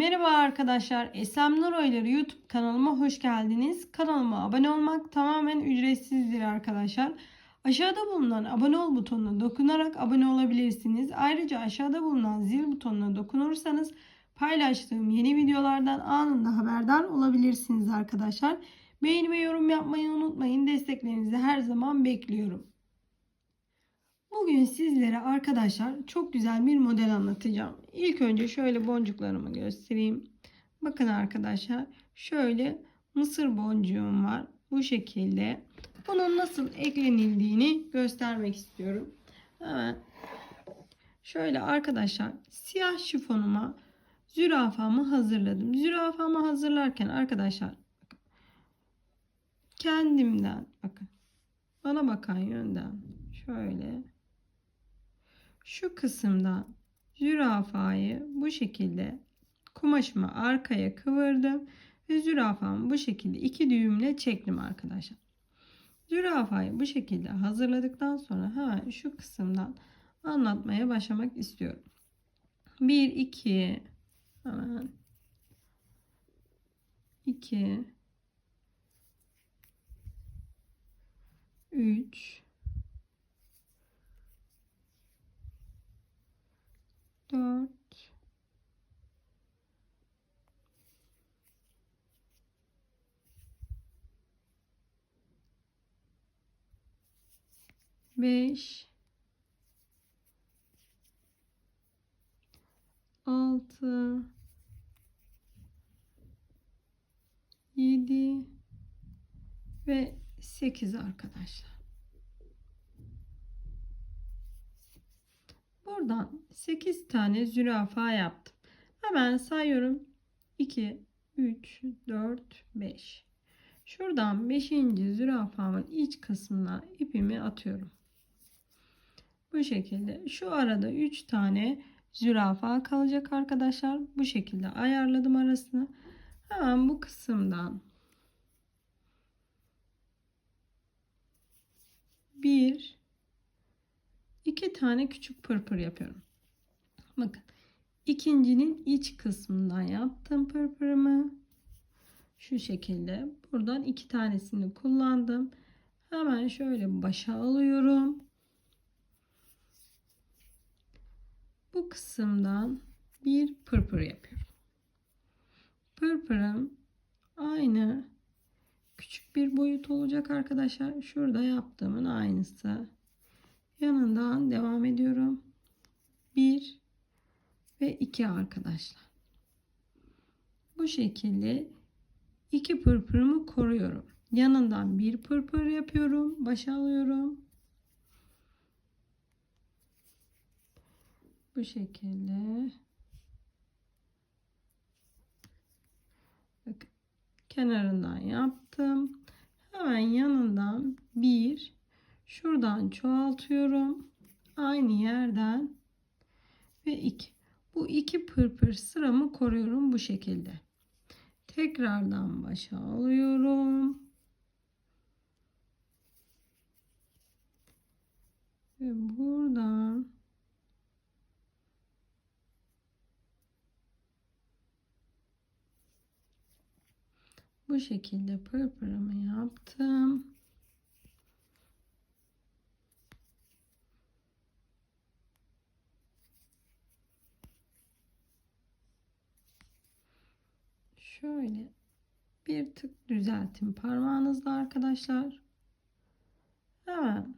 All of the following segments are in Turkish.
Merhaba arkadaşlar. Esem Nur YouTube kanalıma hoş geldiniz. Kanalıma abone olmak tamamen ücretsizdir arkadaşlar. Aşağıda bulunan abone ol butonuna dokunarak abone olabilirsiniz. Ayrıca aşağıda bulunan zil butonuna dokunursanız paylaştığım yeni videolardan anında haberdar olabilirsiniz arkadaşlar. Beğeni ve yorum yapmayı unutmayın. Desteklerinizi her zaman bekliyorum. Bugün sizlere arkadaşlar çok güzel bir model anlatacağım. İlk önce şöyle boncuklarımı göstereyim. Bakın arkadaşlar şöyle mısır boncuğum var. Bu şekilde. Bunun nasıl eklenildiğini göstermek istiyorum. Hemen şöyle arkadaşlar siyah şifonuma zürafamı hazırladım. Zürafamı hazırlarken arkadaşlar kendimden bakın bana bakan yönden şöyle şu kısımda zürafayı bu şekilde kumaşımı arkaya kıvırdım ve zürafamı bu şekilde iki düğümle çektim arkadaşlar. Zürafayı bu şekilde hazırladıktan sonra hemen şu kısımdan anlatmaya başlamak istiyorum. 1 2 hemen 2 3 dört. Beş. Altı. Yedi. Ve sekiz arkadaşlar. Buradan 8 tane zürafa yaptım. Hemen sayıyorum. 2, 3, 4, 5. Şuradan 5. zürafamın iç kısmına ipimi atıyorum. Bu şekilde. Şu arada 3 tane zürafa kalacak arkadaşlar. Bu şekilde ayarladım arasını. Hemen bu kısımdan bir iki tane küçük pırpır yapıyorum. Bakın ikincinin iç kısmından yaptım pırpırımı. Şu şekilde buradan iki tanesini kullandım. Hemen şöyle başa alıyorum. Bu kısımdan bir pırpır yapıyorum. Pırpırım aynı küçük bir boyut olacak arkadaşlar. Şurada yaptığımın aynısı yanından devam ediyorum. 1 ve 2 arkadaşlar. Bu şekilde iki pırpırımı koruyorum. Yanından bir pırpır yapıyorum. Başa alıyorum. Bu şekilde. Bakın kenarından yaptım. Hemen yanından bir Şuradan çoğaltıyorum. Aynı yerden ve 2. Bu iki pırpır sıramı koruyorum bu şekilde. Tekrardan başa alıyorum. Ve buradan bu şekilde pırpırımı yaptım. Şöyle bir tık düzeltin parmağınızla arkadaşlar. Hemen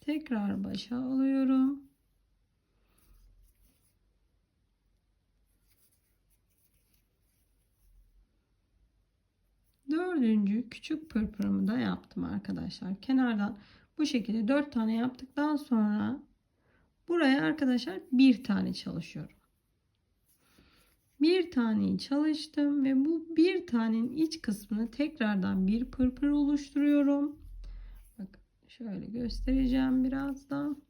tekrar başa alıyorum. Dördüncü küçük pırpırımı da yaptım arkadaşlar. Kenardan bu şekilde dört tane yaptıktan sonra buraya arkadaşlar bir tane çalışıyorum bir taneyi çalıştım ve bu bir tanenin iç kısmını tekrardan bir pırpır oluşturuyorum. Bak şöyle göstereceğim birazdan.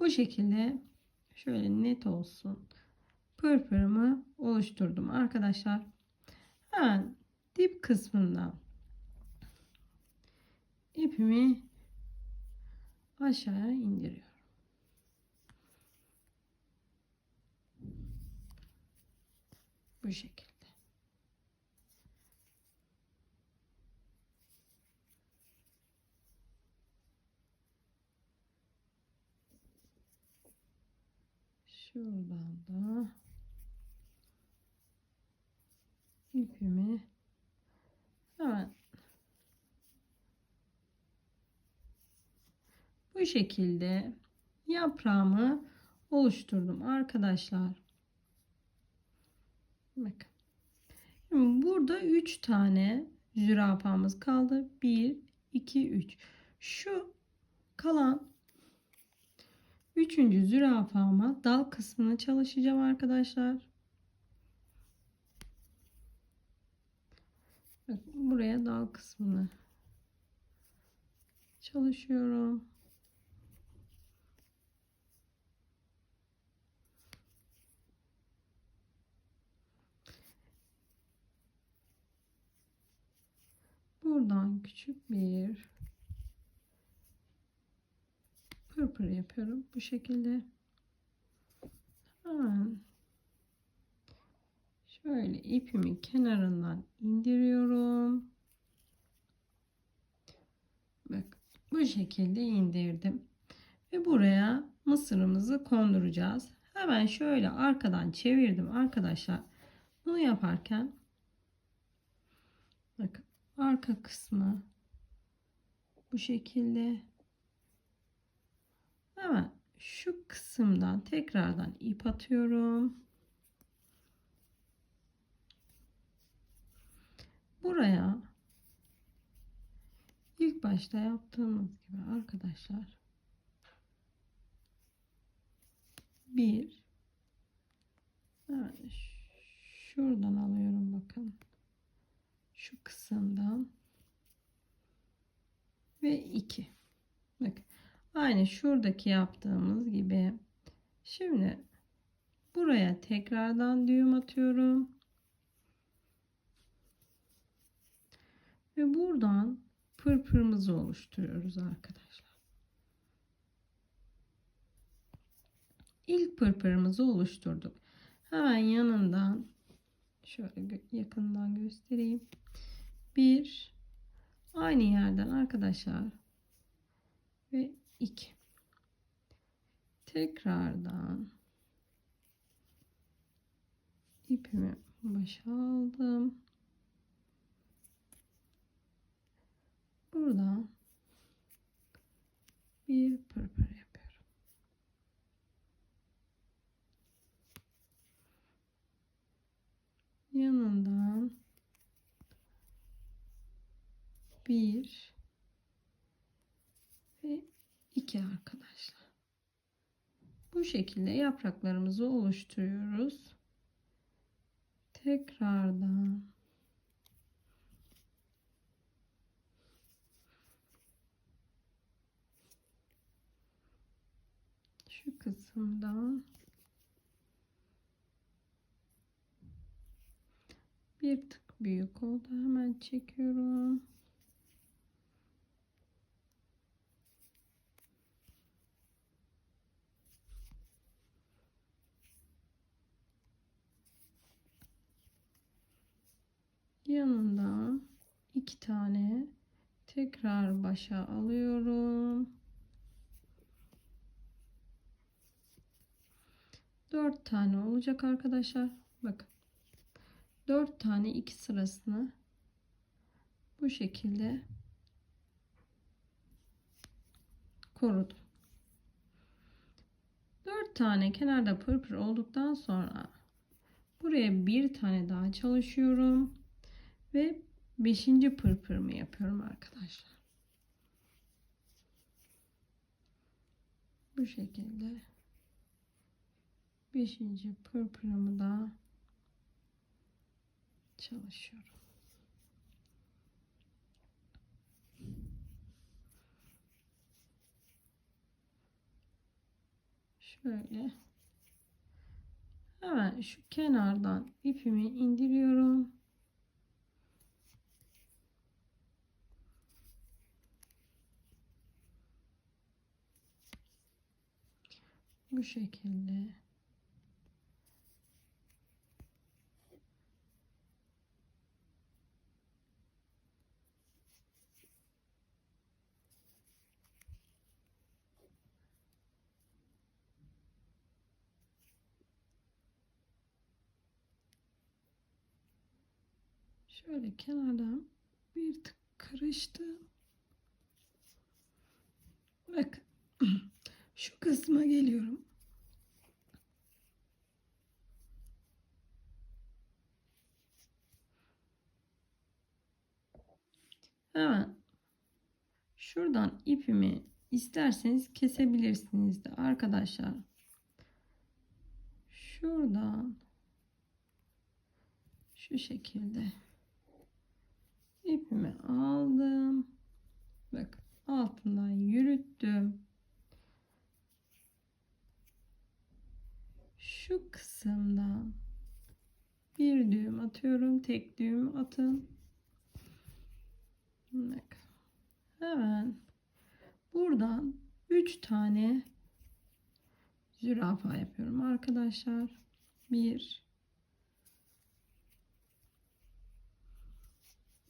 Bu şekilde şöyle net olsun. Pırpırımı oluşturdum arkadaşlar. Hemen dip kısmından ipimi aşağıya indiriyorum. Bu şekilde. Şuradan da ipimi hemen bu şekilde yaprağımı oluşturdum arkadaşlar. Bakın. Şimdi burada 3 tane zürafamız kaldı. 1 2 3. Şu kalan Üçüncü zürafama dal kısmını çalışacağım arkadaşlar. Bak, buraya dal kısmını çalışıyorum. Buradan küçük bir pırpır yapıyorum bu şekilde. Hemen şöyle ipimi kenarından indiriyorum. Bak bu şekilde indirdim. Ve buraya mısırımızı konduracağız. Hemen şöyle arkadan çevirdim arkadaşlar. Bunu yaparken bakın arka kısmı. Bu şekilde. Hemen şu kısımdan tekrardan ip atıyorum. Buraya ilk başta yaptığımız gibi arkadaşlar bir evet, şuradan alıyorum bakın şu kısımdan ve iki bakın Aynı şuradaki yaptığımız gibi. Şimdi buraya tekrardan düğüm atıyorum. Ve buradan pırpırımızı oluşturuyoruz arkadaşlar. İlk pırpırımızı oluşturduk. Hemen yanından şöyle yakından göstereyim. Bir aynı yerden arkadaşlar. Ve 2 tekrardan ipimi başa aldım. Buradan bir pırpır yapıyorum yanından bir ve 2 arkadaşlar. Bu şekilde yapraklarımızı oluşturuyoruz. Tekrardan şu kısımdan bir tık büyük oldu. Hemen çekiyorum. yanından iki tane tekrar başa alıyorum. Dört tane olacak arkadaşlar. Bakın. Dört tane iki sırasını bu şekilde korudum. Dört tane kenarda pırpır olduktan sonra buraya bir tane daha çalışıyorum. Ve beşinci pırpırımı yapıyorum arkadaşlar. Bu şekilde beşinci pırpırımı da çalışıyorum. Şöyle hemen şu kenardan ipimi indiriyorum. bu şekilde Şöyle kenardan bir tık karıştı. Bakın şu kısma geliyorum. Hemen şuradan ipimi isterseniz kesebilirsiniz de arkadaşlar. Şuradan şu şekilde ipimi aldım. Bak altından yürüttüm. Şu kısımdan bir düğüm atıyorum. Tek düğüm atın. Bak. Hemen buradan 3 tane zürafa yapıyorum arkadaşlar. 1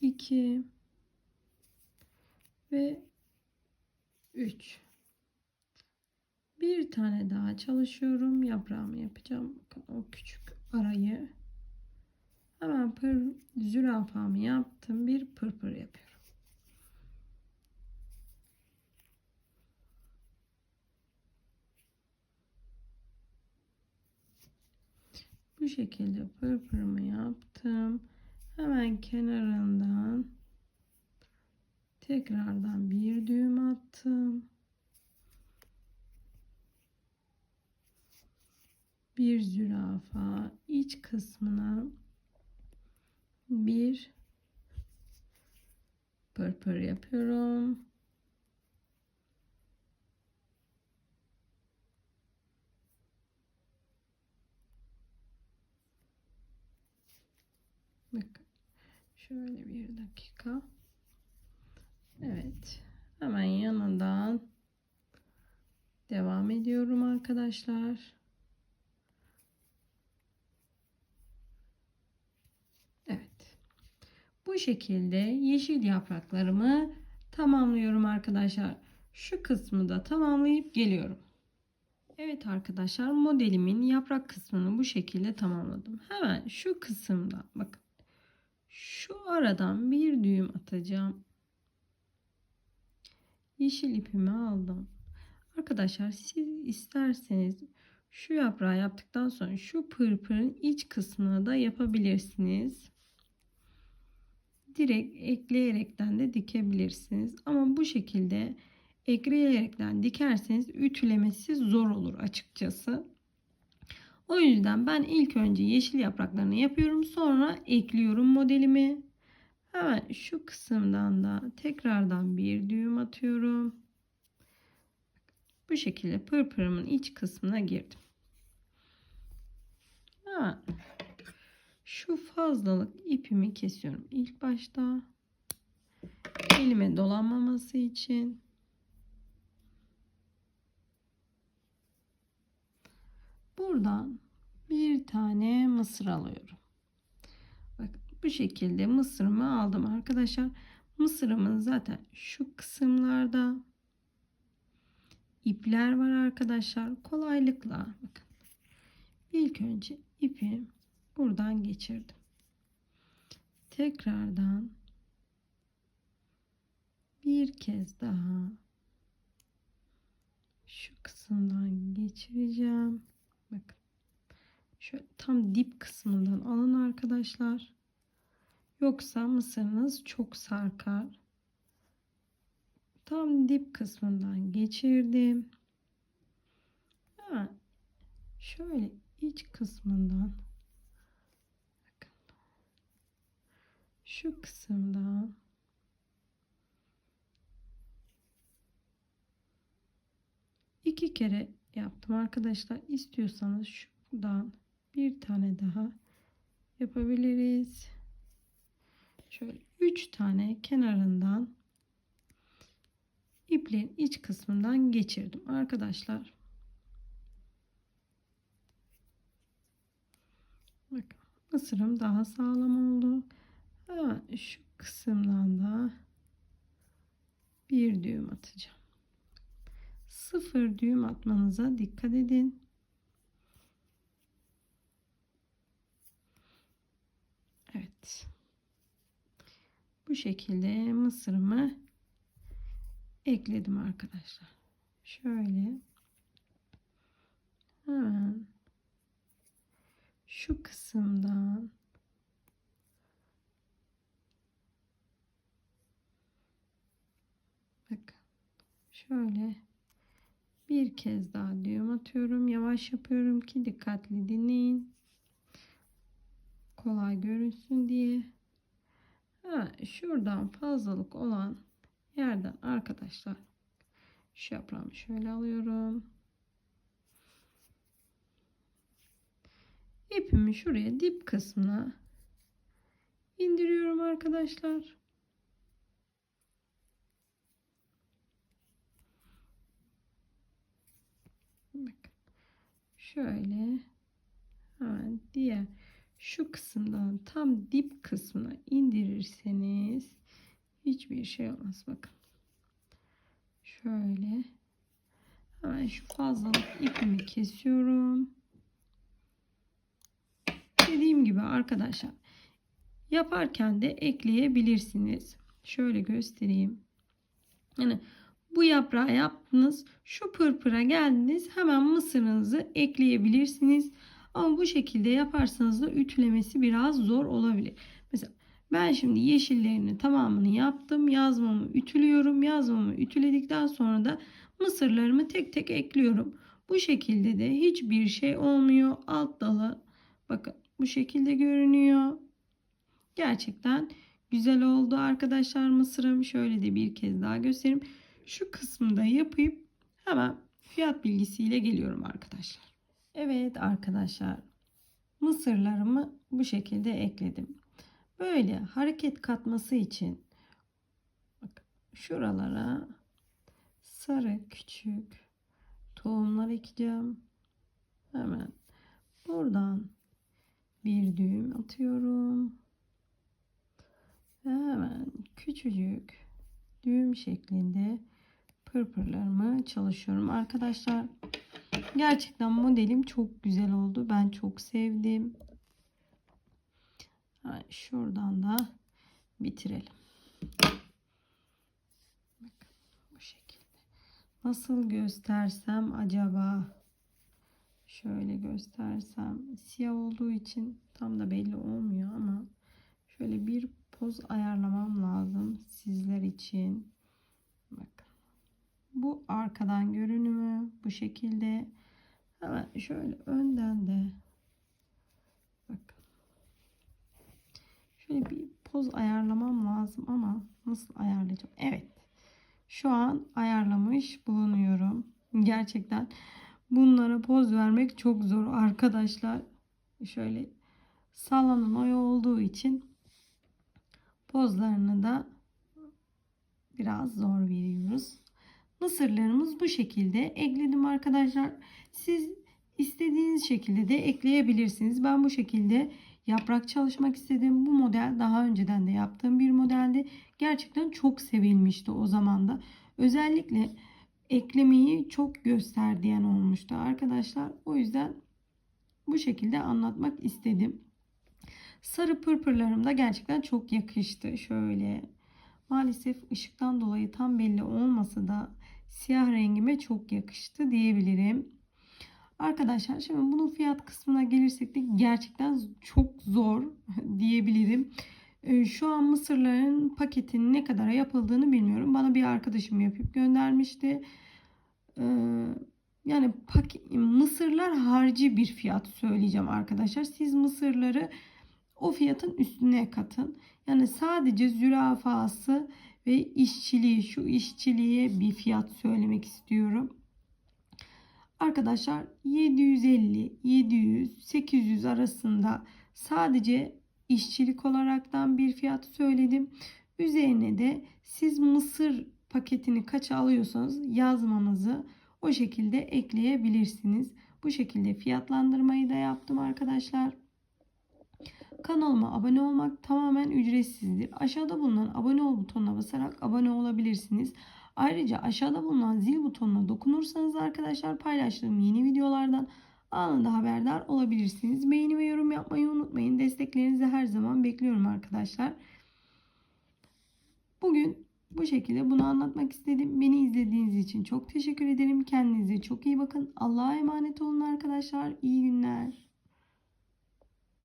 2 ve 3 bir tane daha çalışıyorum. Yaprağımı yapacağım. Bakın o küçük arayı. Hemen pır zürafamı yaptım. Bir pırpır yapıyorum. Bu şekilde pırpırımı yaptım hemen kenarından tekrardan bir düğüm attım. Bir zürafa iç kısmına bir pırpır yapıyorum. Bakın şöyle bir dakika. Evet. Hemen yanından devam ediyorum arkadaşlar. Evet. Bu şekilde yeşil yapraklarımı tamamlıyorum arkadaşlar. Şu kısmı da tamamlayıp geliyorum. Evet arkadaşlar modelimin yaprak kısmını bu şekilde tamamladım. Hemen şu kısımda bakın aradan bir düğüm atacağım. Yeşil ipimi aldım. Arkadaşlar siz isterseniz şu yaprağı yaptıktan sonra şu pırpırın iç kısmını da yapabilirsiniz. Direkt ekleyerekten de dikebilirsiniz. Ama bu şekilde ekleyerekten dikerseniz ütülemesi zor olur açıkçası. O yüzden ben ilk önce yeşil yapraklarını yapıyorum. Sonra ekliyorum modelimi. Hemen şu kısımdan da tekrardan bir düğüm atıyorum. Bu şekilde pırpırımın iç kısmına girdim. Hemen şu fazlalık ipimi kesiyorum. İlk başta elime dolanmaması için. Buradan bir tane mısır alıyorum. Bu şekilde mısırımı aldım arkadaşlar. Mısırımın zaten şu kısımlarda ipler var arkadaşlar. Kolaylıkla bakın. İlk önce ipi buradan geçirdim. Tekrardan bir kez daha şu kısımdan geçireceğim. Bakın. Şöyle tam dip kısmından alın arkadaşlar. Yoksa mısırınız çok sarkar. Tam dip kısmından geçirdim. Hemen şöyle iç kısmından. Şu kısımdan iki kere yaptım arkadaşlar. İstiyorsanız şuradan bir tane daha yapabiliriz. Şöyle üç tane kenarından ipliğin iç kısmından geçirdim arkadaşlar. Bakın mısırım daha sağlam oldu. Hemen şu kısımdan da bir düğüm atacağım. Sıfır düğüm atmanıza dikkat edin. Evet. Bu şekilde mısırımı ekledim arkadaşlar. Şöyle hemen şu kısımdan bakın şöyle bir kez daha düğüm atıyorum. Yavaş yapıyorum ki dikkatli dinleyin. Kolay görünsün diye. Ha, şuradan fazlalık olan yerden arkadaşlar şu yaprağımı şöyle alıyorum. İpimi şuraya dip kısmına indiriyorum arkadaşlar. Bakın. Şöyle hemen diğer şu kısımdan tam dip kısmına indirirseniz hiçbir şey olmaz. Bakın. Şöyle hemen şu fazlalık ipimi kesiyorum. Dediğim gibi arkadaşlar yaparken de ekleyebilirsiniz. Şöyle göstereyim. Yani bu yaprağı yaptınız. Şu pırpıra geldiniz. Hemen mısırınızı ekleyebilirsiniz. Ama bu şekilde yaparsanız da ütülemesi biraz zor olabilir. Mesela ben şimdi yeşillerini tamamını yaptım. Yazmamı ütülüyorum. Yazmamı ütüledikten sonra da mısırlarımı tek tek ekliyorum. Bu şekilde de hiçbir şey olmuyor. Alt dalı bakın bu şekilde görünüyor. Gerçekten güzel oldu arkadaşlar mısırım. Şöyle de bir kez daha göstereyim. Şu kısmında yapıp hemen fiyat bilgisiyle geliyorum arkadaşlar. Evet arkadaşlar mısırlarımı bu şekilde ekledim. Böyle hareket katması için bak şuralara sarı küçük tohumlar ekeceğim. Hemen buradan bir düğüm atıyorum. Ve hemen küçücük düğüm şeklinde pırpırlarımı çalışıyorum. Arkadaşlar gerçekten modelim çok güzel oldu. Ben çok sevdim. Şuradan da bitirelim. Bakın bu şekilde. Nasıl göstersem acaba? Şöyle göstersem siyah olduğu için tam da belli olmuyor ama şöyle bir poz ayarlamam lazım sizler için. Bu arkadan görünümü bu şekilde. Hemen şöyle önden de bakın. Şöyle bir poz ayarlamam lazım ama nasıl ayarlayacağım? Evet. Şu an ayarlamış bulunuyorum. Gerçekten bunlara poz vermek çok zor arkadaşlar. Şöyle sallanan oy olduğu için pozlarını da biraz zor veriyoruz. Mısırlarımız bu şekilde ekledim arkadaşlar. Siz istediğiniz şekilde de ekleyebilirsiniz. Ben bu şekilde yaprak çalışmak istedim. Bu model daha önceden de yaptığım bir modeldi. Gerçekten çok sevilmişti o zaman da. Özellikle eklemeyi çok göster diyen olmuştu arkadaşlar. O yüzden bu şekilde anlatmak istedim. Sarı pırpırlarım da gerçekten çok yakıştı. Şöyle maalesef ışıktan dolayı tam belli olmasa da siyah rengime çok yakıştı diyebilirim. Arkadaşlar şimdi bunun fiyat kısmına gelirsek de gerçekten çok zor diyebilirim. Ee, şu an mısırların paketinin ne kadara yapıldığını bilmiyorum. Bana bir arkadaşım yapıp göndermişti. Ee, yani mısırlar harcı bir fiyat söyleyeceğim arkadaşlar. Siz mısırları o fiyatın üstüne katın. Yani sadece zürafası ve işçiliği şu işçiliğe bir fiyat söylemek istiyorum. Arkadaşlar 750, 700, 800 arasında sadece işçilik olaraktan bir fiyat söyledim. Üzerine de siz mısır paketini kaça alıyorsanız yazmanızı o şekilde ekleyebilirsiniz. Bu şekilde fiyatlandırmayı da yaptım arkadaşlar. Kanalıma abone olmak tamamen ücretsizdir. Aşağıda bulunan abone ol butonuna basarak abone olabilirsiniz. Ayrıca aşağıda bulunan zil butonuna dokunursanız arkadaşlar paylaştığım yeni videolardan anında haberdar olabilirsiniz. Beğeni ve yorum yapmayı unutmayın. Desteklerinizi her zaman bekliyorum arkadaşlar. Bugün bu şekilde bunu anlatmak istedim. Beni izlediğiniz için çok teşekkür ederim. Kendinize çok iyi bakın. Allah'a emanet olun arkadaşlar. İyi günler.